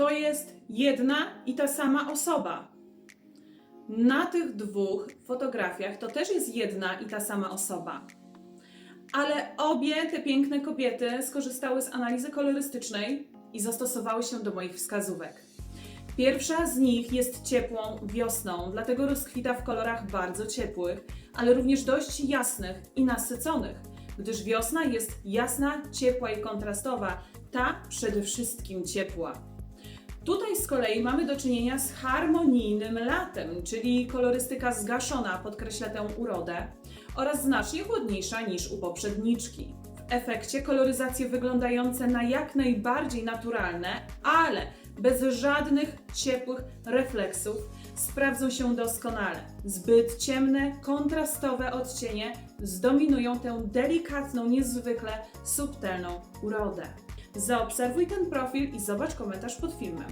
to jest jedna i ta sama osoba. Na tych dwóch fotografiach to też jest jedna i ta sama osoba. Ale obie te piękne kobiety skorzystały z analizy kolorystycznej i zastosowały się do moich wskazówek. Pierwsza z nich jest ciepłą wiosną, dlatego rozkwita w kolorach bardzo ciepłych, ale również dość jasnych i nasyconych, gdyż wiosna jest jasna, ciepła i kontrastowa, ta przede wszystkim ciepła. Z kolei mamy do czynienia z harmonijnym latem, czyli kolorystyka zgaszona podkreśla tę urodę oraz znacznie chłodniejsza niż u poprzedniczki. W efekcie koloryzacje wyglądające na jak najbardziej naturalne, ale bez żadnych ciepłych refleksów sprawdzą się doskonale. Zbyt ciemne, kontrastowe odcienie zdominują tę delikatną, niezwykle subtelną urodę. Zaobserwuj ten profil i zobacz komentarz pod filmem.